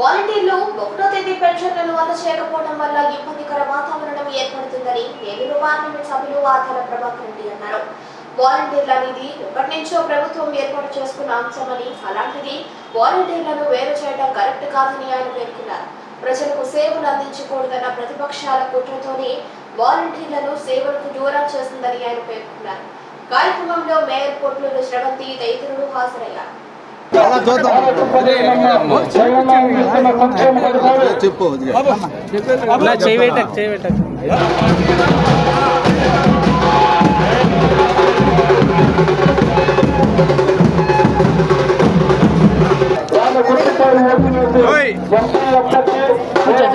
వాలంటీర్లు ఒకటో తేదీ పెన్షన్లను అందచేయకపోవడం వల్ల ఇబ్బందికర వాతావరణం ఏర్పడుతుందని ఏలూరు పార్లమెంట్ సభ్యులు ఆధార ప్రభాకర్ రెడ్డి అన్నారు. వాలంటీర్ల అనేది ఎప్పటి నుంచో ప్రభుత్వం ఏర్పాటు చేసుకున్న అంశమని అలాంటిది వాలంటీర్లను వేరు చేయడం కరెక్ట్ కాదని ఆయన పేర్కొన్నారు. ప్రజలకు సేవలు అందించకూడదన్న ప్రతిపక్షాల కుట్రతోనే వాలంటీర్లను సేవలకు దూరం చేస్తుందని ఆయన పేర్కొన్నారు. కార్యక్రమంలో మేయర్ పొట్లూరు శ్రవంతి తదితరులు హాజరయ్యారు. చెప్పు చేయబెట్టకు చేయబెట్టకు కొంచెం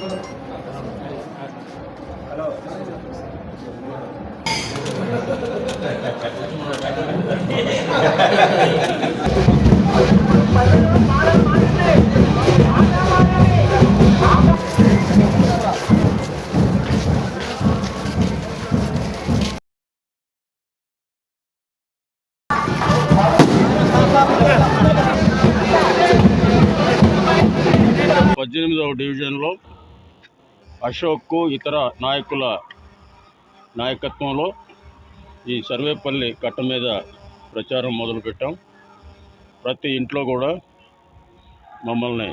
హలో పద్దెనిమిదవ డివిజన్లో అశోక్ ఇతర నాయకుల నాయకత్వంలో ఈ సర్వేపల్లి కట్ట మీద ప్రచారం మొదలుపెట్టాం. ప్రతి ఇంట్లో కూడా మమ్మల్ని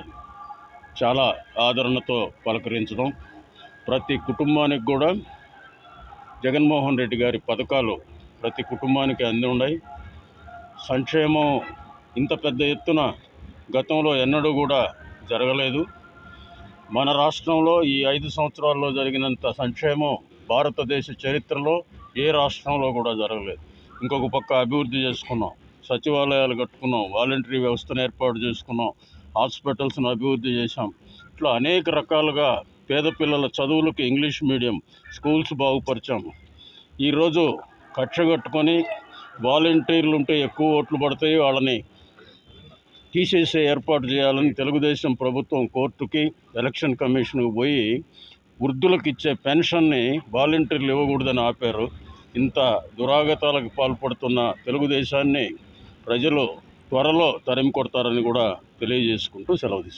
చాలా ఆదరణతో పలకరించడం. ప్రతి కుటుంబానికి కూడా జగన్మోహన్ రెడ్డి గారి పథకాలు ప్రతి కుటుంబానికి అంది ఉన్నాయి. సంక్షేమం ఇంత పెద్ద ఎత్తున గతంలో ఎన్నడూ కూడా జరగలేదు. మన రాష్ట్రంలో ఈ ఐదు సంవత్సరాల్లో జరిగినంత సంక్షేమం భారతదేశ చరిత్రలో ఏ రాష్ట్రంలో కూడా జరగలేదు. ఇంకొక పక్క అభివృద్ధి చేసుకున్నాం సచివాలయాలు కట్టుకున్నాం వాలంటరీ వ్యవస్థను ఏర్పాటు చేసుకున్నాం హాస్పిటల్స్ను అభివృద్ధి చేశాం. ఇట్లా అనేక రకాలుగా పేద పిల్లల చదువులకు ఇంగ్లీష్ మీడియం స్కూల్స్ బాగుపరిచాము ఈరోజు కక్ష కట్టుకొని వాలంటీర్లు ఉంటే ఎక్కువ ఓట్లు పడతాయి వాళ్ళని తీసేసే ఏర్పాటు చేయాలని తెలుగుదేశం ప్రభుత్వం కోర్టుకి ఎలక్షన్ కమిషన్కి పోయి వృద్ధులకు ఇచ్చే పెన్షన్ని వాలంటీర్లు ఇవ్వకూడదని ఆపారు. ఇంత దురాగతాలకు పాల్పడుతున్న తెలుగుదేశాన్ని ప్రజలు త్వరలో తరిమి కొడతారని కూడా తెలియజేసుకుంటూ సెలవు తీసుకుంటారు